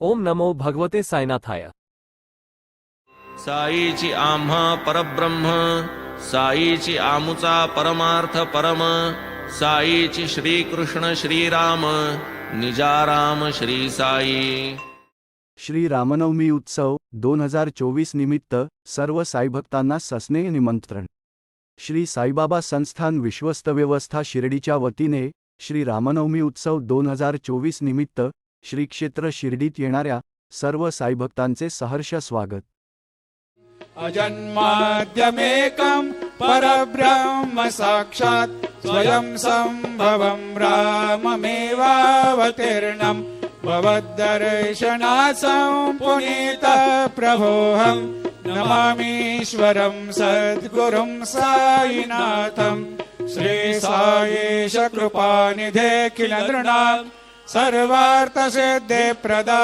ओम नमो भगवते साईनाथाय. साईची आम्हा परब्रह्म साईची आमुचा परमार्थ परम साईची श्रीकृष्ण श्रीराम निजाराम श्री साई. श्री रामनवमी उत्सव दोन हजार चोवीस निमित्त सर्व साईभक्तांना सस्नेह निमंत्रण. श्री साईबाबा संस्थान विश्वस्त व्यवस्था शिर्डीच्या वतीने श्री रामनवमी उत्सव दोन हजार चोवीस निमित्त श्री क्षेत्र शिर्डीत येणाऱ्या सर्व साईभक्तांचे सहर्ष स्वागत. अजन्माद्यमेकं परब्रह्म साक्षात् स्वयं सम्भवं राममेवावतीर्णम् भवद्दर्शनासं पुनीत प्रभोऽहं नमामीश्वरं सद्गुरुं साईनाथम् श्रीसायेश कृपानिधे किल नृणाम् सर्वार्थसिद्धे प्रदा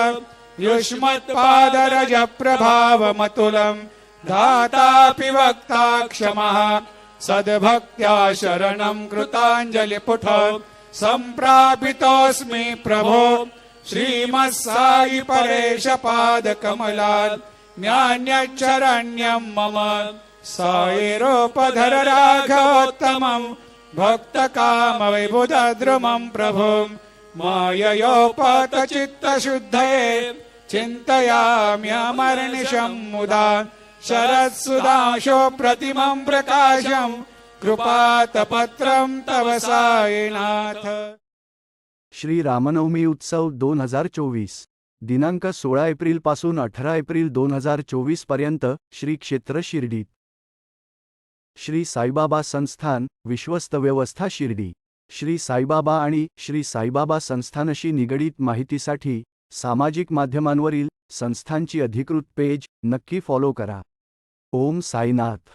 युष्मत्पादरज प्रभावमतुलम् धातापि वक्ता क्षमः सद्भक्त्या शरणं कृताञ्जलिपुठ सम्प्रापितोऽस्मि प्रभो श्रीमत्सायि परेश पादकमलात् न्यान्यच्छरण्यं मम सायिरोपधर राघवोत्तमम् भक्तकामविबुधद्रुमम् प्रभुम् माययोपतचित्तशुद्धये चिन्तयाम्यमर्निशम् मुदा। शरत्सुदाशो प्रतिमम् प्रकाशम् कृपातपत्रम् तव सायिनाथ। श्री रामनवमी उत्सव दोन हजार चोवीस। दिनांक सोळा एप्रिलपासून अठरा एप्रिल दोन हजार चोवीसपर्यंत श्री क्षेत्र शिर्डीत। श्री साईबाबा संस्थान विश्वस्त व्यवस्था शिर्डी। श्री साईबाबा आणि श्री साईबाबा संस्थानशी निगडीत माहितीसाठी सामाजिक माध्यमांवरील संस्थांची अधिकृत पेज नक्की फॉलो करा. ओम साईनाथ.